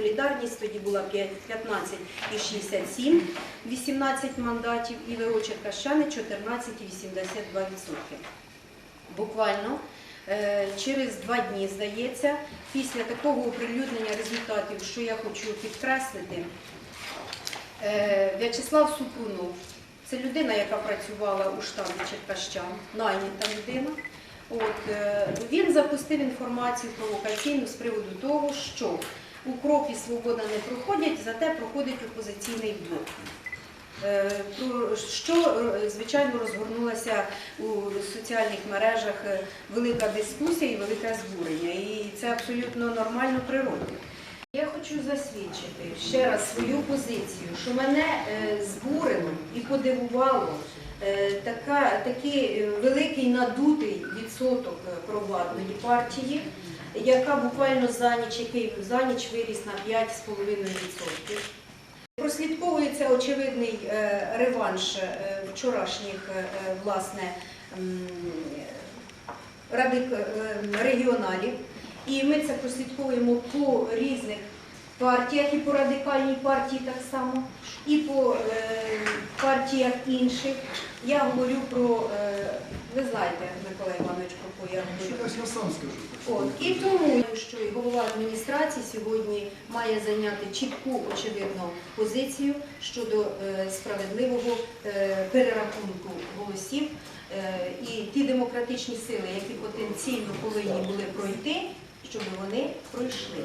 Солідарність тоді була 5 15 і 67, 18 мандатів, і ВО Черкащани 14 і 82 відсотки. Буквально е, через два дні, здається, після такого оприлюднення результатів, що я хочу підкреслити, е, В'ячеслав Супрунов, це людина, яка працювала у штабі Черкащан, найнята людина. От, е, він запустив інформацію провокаційну з приводу того, що у кропі свобода не проходять, зате проходить опозиційний блок. Е, Що, е, звичайно, розгорнулася у соціальних мережах е, велика дискусія і велике збурення. І це абсолютно нормально природно. Я хочу засвідчити ще раз свою позицію, що мене збурило і подивувало така, такий великий надутий відсоток провладної партії, яка буквально за ніч, який за ніч виріс на 5,5%. Прослідковується очевидний е, реванш е, вчорашніх е, власне регіоналів. І ми це прослідковуємо по різних партіях, і по радикальній партії так само, і по партіях інших. Я говорю про, ви знаєте, Микола Іванович, про і тому, що і голова адміністрації сьогодні має зайняти чітку, очевидно, позицію щодо е, справедливого е, перерахунку голосів. Е, І ті демократичні сили, які потенційно повинні були пройти, щоб вони пройшли.